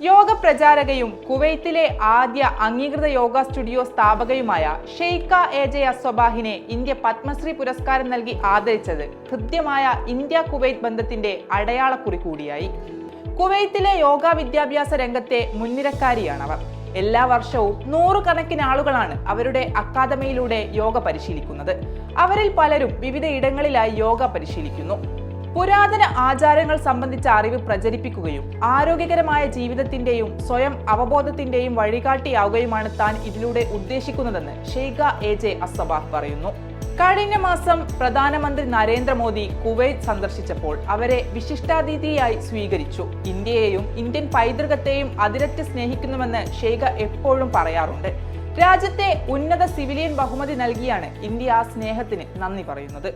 യോഗ പ്രചാരകയും കുവൈത്തിലെ ആദ്യ അംഗീകൃത യോഗ സ്റ്റുഡിയോ സ്ഥാപകയുമായ ഷെയ്ഖ എ. ജെ. അസ്വബാഹിനെ ഇന്ത്യ പത്മശ്രീ പുരസ്കാരം നൽകി ആദരിച്ചത് ഹൃദ്യമായ ഇന്ത്യ കുവൈത്ത് ബന്ധത്തിന്റെ അടയാളക്കുറി കൂടിയായി. കുവൈത്തിലെ യോഗ വിദ്യാഭ്യാസ രംഗത്തെ മുൻനിരക്കാരിയാണവർ. എല്ലാ വർഷവും നൂറുകണക്കിന് ആളുകളാണ് അവരുടെ അക്കാദമിയിലൂടെ യോഗ പരിശീലിക്കുന്നത്. അവരിൽ പലരും വിവിധ ഇടങ്ങളിലായി യോഗ പരിശീലിക്കുന്നു. പുരാതന ആചാരങ്ങൾ സംബന്ധിച്ച അറിവ് പ്രചരിപ്പിക്കുകയും ആരോഗ്യകരമായ ജീവിതത്തിന്റെയും സ്വയം അവബോധത്തിന്റെയും വഴികാട്ടിയാവുകയുമാണ് താൻ ഇതിലൂടെ ഉദ്ദേശിക്കുന്നതെന്ന് ഷെയ്ഖ എ ജെ അസബാഹ് പറയുന്നു. കഴിഞ്ഞ മാസം പ്രധാനമന്ത്രി നരേന്ദ്രമോദി കുവൈത്ത് സന്ദർശിച്ചപ്പോൾ അവരെ വിശിഷ്ടാതിഥിയായി സ്വീകരിച്ചു. ഇന്ത്യയെയും ഇന്ത്യൻ പൈതൃകത്തെയും അതിരറ്റ് സ്നേഹിക്കുന്നുവെന്ന് ഷെയ്ഖ എപ്പോഴും പറയാറുണ്ട്. രാജ്യത്തെ ഉന്നത സിവിലിയൻ ബഹുമതി നൽകിയാണ് ഇന്ത്യ ആ സ്നേഹത്തിന് നന്ദി പറയുന്നത്.